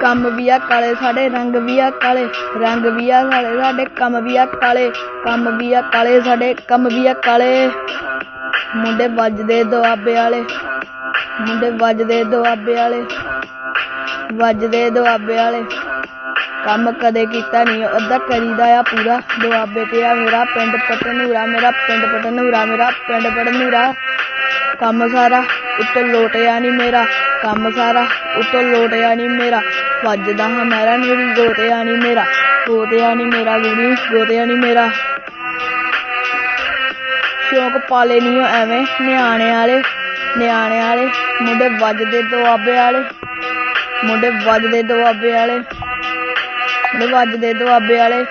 ਕੰਮ ਵੀ ਆ ਕਾਲੇ, ਸਾਡੇ ਰੰਗ ਵੀ ਆ ਕਾਲੇ, ਰੰਗ ਵੀ ਆ ਕਾਲੇ, ਸਾਡੇ ਕੰਮ ਵੀ ਆ ਕਾਲੇ, ਕੰਮ ਵੀ ਆ ਕਾਲੇ, ਸਾਡੇ ਕੰਮ ਵੀ ਆ ਕਾਲੇ। ਮੁੰਡੇ ਵੱਜਦੇ ਦੁਆਬੇ ਵਾਲੇ, ਮੁੰਡੇ ਵੱਜਦੇ ਦੁਆਬੇ ਵਾਲੇ, ਵੱਜਦੇ ਦੁਆਬੇ ਵਾਲੇ। ਕੰਮ ਕਦੇ ਕੀਤਾ ਨਹੀਂ, ਅੱਧਾ ਕਰੀਦਾ ਆ ਪੂਰਾ, ਦੁਆਬੇ ਤੇ ਆ ਮੇਰਾ ਪਿੰਡ ਪਟਨੂਰਾ, ਮੇਰਾ ਪਿੰਡ ਪਟਨੂਰਾ, ਮੇਰਾ ਪਿੰਡ ਪਟਨੂਰਾ। ਕੰਮ ਸਾਰਾ ਉੱਤੋਂ ਲੋਟਿਆ ਨਹੀਂ ਮੇਰਾ ਕੰਮ ਸਾਰਾ, ਉੱਤੋਂ ਲੋਟਿਆ ਨਹੀਂ ਮੇਰਾ। ਵੱਜਦਾ ਹਾਂ ਮੇਰਾ ਨੀਰੀ, ਗੋਤਿਆ ਨਹੀਂ ਮੇਰਾ, ਗੋਤਿਆ ਨਹੀਂ ਮੇਰਾ ਗੁਰੀ ਗੋਤਿਆ ਨਹੀਂ ਮੇਰਾ। ਸ਼ੌਕ ਪਾਲੇ ਨਹੀਂ ਐਵੇਂ ਨਿਆਣੇ ਵਾਲੇ ਨਿਆਣੇ ਵਾਲੇ, ਮੁੰਡੇ ਵੱਜਦੇ ਦੁਆਬੇ ਵਾਲੇ, ਮੁੰਡੇ ਵੱਜਦੇ ਦੁਆਬੇ ਵਾਲੇ, ਮੁੰਡੇ ਵੱਜਦੇ ਦੁਆਬੇ ਵਾਲੇ।